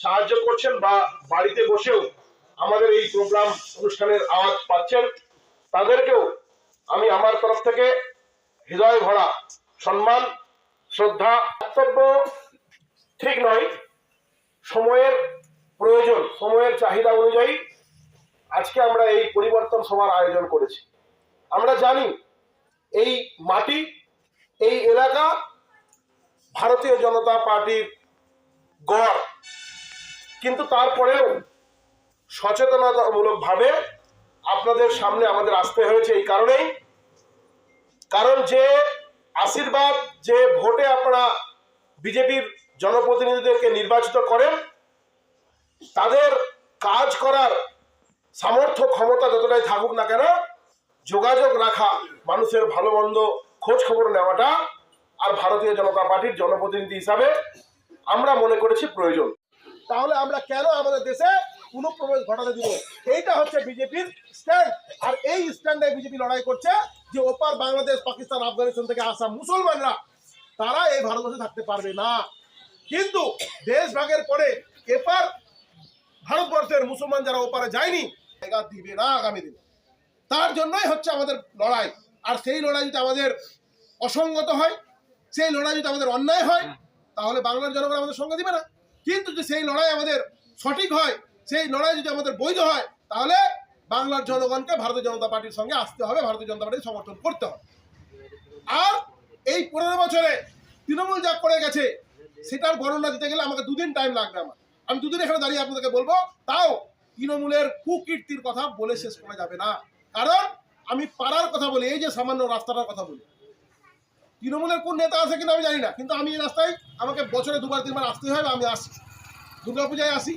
সাহায্য করছেন বা বাড়িতে বসেও আমাদের এই প্রোগ্রাম অনুষ্ঠানের আওয়াজ পাচ্ছেন। তাদেরকেও আমি আমার তরফ থেকে হৃদয় ভরা সম্মান, শ্রদ্ধা, বক্তব্য, ঠিক নয়, সময়ের প্রয়োজন, সময়ের চাহিদা অনুযায়ী আজকে আমরা এই পরিবর্তন সভার আয়োজন করেছি। আমরা জানি এই মাটি, এই এলাকা ভারতীয় জনতা পার্টির গড় কিন্তু তারপরেও সচেতনতামূলক ভাবে আপনাদের সামনে আমাদের আসতে হয়েছে এই কারণেই। কারণ যে আশীর্বাদ, যে ভোটে আপনারা বিজেপির জনপ্রতিনিধিদেরকে নির্বাচিত করেন, তাদের কাজ করার সামর্থ্য, ক্ষমতা যতটাই থাকুক না কেন, যোগাযোগ রাখা, মানুষের ভালো মন্দ খোঁজ খবর নেওয়াটা আর ভারতীয় জনতা পার্টির জনপ্রতিনিধি হিসাবে আমরা মনে করেছি প্রয়োজন। তাহলে আমরা কেন আমাদের দেশে অনুপ্রবেশ ঘটাতে দিব? এইটা হচ্ছে বিজেপির স্ট্যান্ড আর এই স্ট্যান্ডে বিজেপি লড়াই করছে যে ওপার বাংলাদেশ পাকিস্তান আফগানিস্তান থেকে আসা মুসলমানরা তারা এই ভারতবর্ষে থাকতে পারবে না। কিন্তু দেশ ভাগের পরে এপার ভারতবর্ষের মুসলমান যারা ওপারে যায়নি জায়গা দিবে না আগামী দিনে। তার জন্যই হচ্ছে আমাদের লড়াই। আর সেই লড়াই যদি আমাদের অসঙ্গত হয় সেই লড়াই যদি আমাদের অন্যায় হয়। তাহলে বাংলার জনগণ আমাদের সঙ্গে দিবে না। কিন্তু যে সেই লড়াই আমাদের সঠিক হয়, সেই লড়াই যদি আমাদের বৈধ হয়, তাহলে বাংলার জনগণকে ভারতীয় জনতা পার্টির সঙ্গে আসতে হবে, ভারতীয় জনতা পার্টির সমর্থন করতে হবে। আর এই পনেরো বছরে তৃণমূল যা করে গেছে, সেটার বর্ণনা দিতে গেলে আমাকে দুদিন টাইম লাগবে আমার। আমি দুদিন এখানে দাঁড়িয়ে আপনাদেরকে বলব, তাও তৃণমূলের কুকীর্তির কথা বলে শেষ করা যাবে না। কারণ আমি পাড়ার কথা বলি, এই যে সামান্য রাস্তাটার কথা বলি। তৃণমূলের কোন নেতা আছে কিনা আমি জানি না, কিন্তু আমি এই রাস্তায় আমাকে বছরে দুবার, তিনবার আসতে হয় আমি আসি। দুর্গাপূজায় আসি।